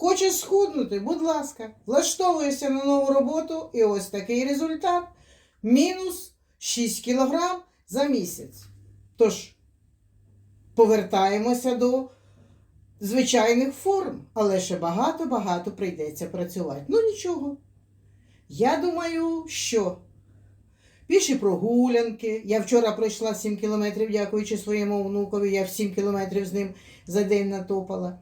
хочеш схуднути, будь ласка, влаштовуєшся на нову роботу, і ось такий результат. Мінус 6 кілограм за місяць. Тож, повертаємося до звичайних форм, але ще багато-багато прийдеться працювати. Ну нічого. Я думаю, що піші прогулянки. Я вчора пройшла 7 кілометрів, дякуючи своєму внукові, я в 7 кілометрів з ним за день натопала.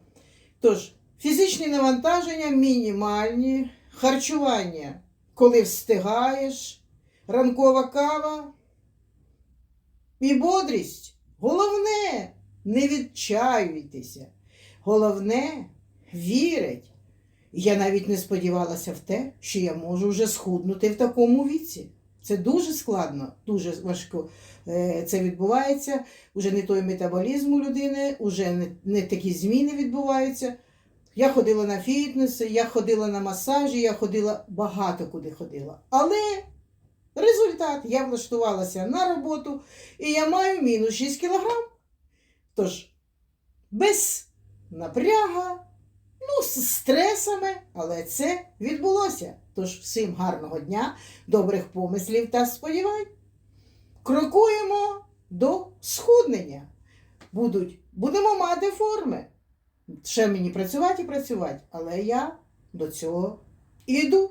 Тож, фізичні навантаження мінімальні, харчування, коли встигаєш, ранкова кава і бодрість. Головне, не відчаюйтеся. Головне, вірить. Я навіть не сподівалася в те, що я можу вже схуднути в такому віці. Це дуже складно, дуже важко е, це відбувається. Уже не той метаболізм у людини, уже не, не такі зміни відбуваються. Я ходила на фітнеси, я ходила на масажі, я ходила багато куди ходила. Але результат я влаштувалася на роботу і я маю мінус 6 кілограм. Тож, без напряга, ну, з стресами, але це відбулося. Тож всім гарного дня, добрих помислів та сподівань. Крокуємо до схуднення. Будуть, будемо мати форми. Ще мені працювати і працювати, але я до цього іду.